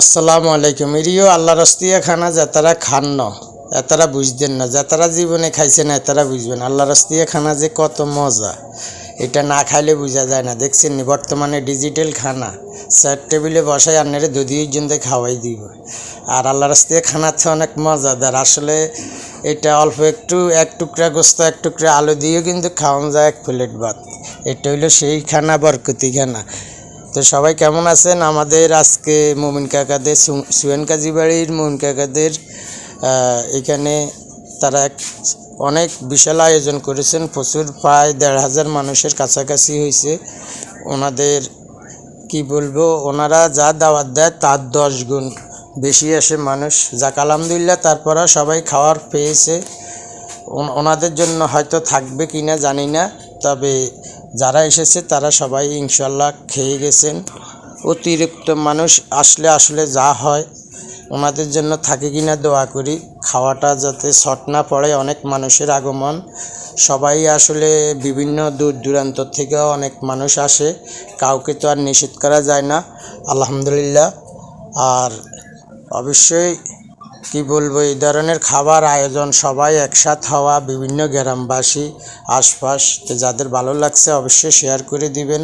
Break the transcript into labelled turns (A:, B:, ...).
A: আসসালামু আলাইকুম। এরিও আল্লাহ রস্তিয়া খানা যাতারা খান ন এতারা বুঝতেন না যাতারা জীবনে খাইছেন এতারা বুঝবেন। আল্লাহ রস্তিয়া খানা যে কত মজা, এটা না খাইলে বোঝা যায় না। দেখছেন বর্তমানে ডিজিটাল খানা, স্যার টেবিলে বসাই আন্নারে দুদির জন্য খাওয়াই দিব। আর আল্লাহ রাস্তায় তো অনেক মজাদার। আসলে এটা অল্প একটু, এক টুকরা গোস্ত, এক টুকরা আলু দিয়েও কিন্তু খাওয়ানো যায় এক প্লেট ভাত। এটা হইল সেই খানা, বরকতি খানা। তো সবাই কেমন আছেন? আমাদের আজকে মোমিন কাকাদের সুয়েন কাজী বাড়ির মোমিন কাকাদের এখানে তারা এক অনেক বিশাল আয়োজন করেছেন। প্রচুর, প্রায় দেড় হাজার মানুষের কাছাকাছি হয়েছে। ওনাদের, কি বলব, ওনারা যা দাওয়াত দেয় তার দশ গুণ বেশি আসে মানুষ। যাক, আলহামদুলিল্লাহ তারপরে সবাই খাওয়ার পেয়েছে। ওন- ওনাদের জন্য হয়তো থাকবে কি না জানি না। তবে যারা এসেছে তারা সবাই ইনশাল্লাহ খেয়ে গেছেন। অতিরিক্ত মানুষ আসলে আসলে যা হয়, ওনাদের জন্য থাকে কি না দোয়া করি। খাওয়াটা যাতে শর্ট না পড়ে অনেক মানুষের আগমন। সবাই আসলে বিভিন্ন দূর দূরান্ত থেকেও অনেক মানুষ আসে। কাউকে তো আর নিষেধ করা যায় না, আলহামদুলিল্লাহ। আর অবশ্যই কি বলব, এই ধরনের খাবার আয়োজন, সবাই একসাথ হওয়া, বিভিন্ন গ্রামবাসী, আশপাশ, যাদের ভালো লাগছে অবশ্যই শেয়ার করে দিবেন।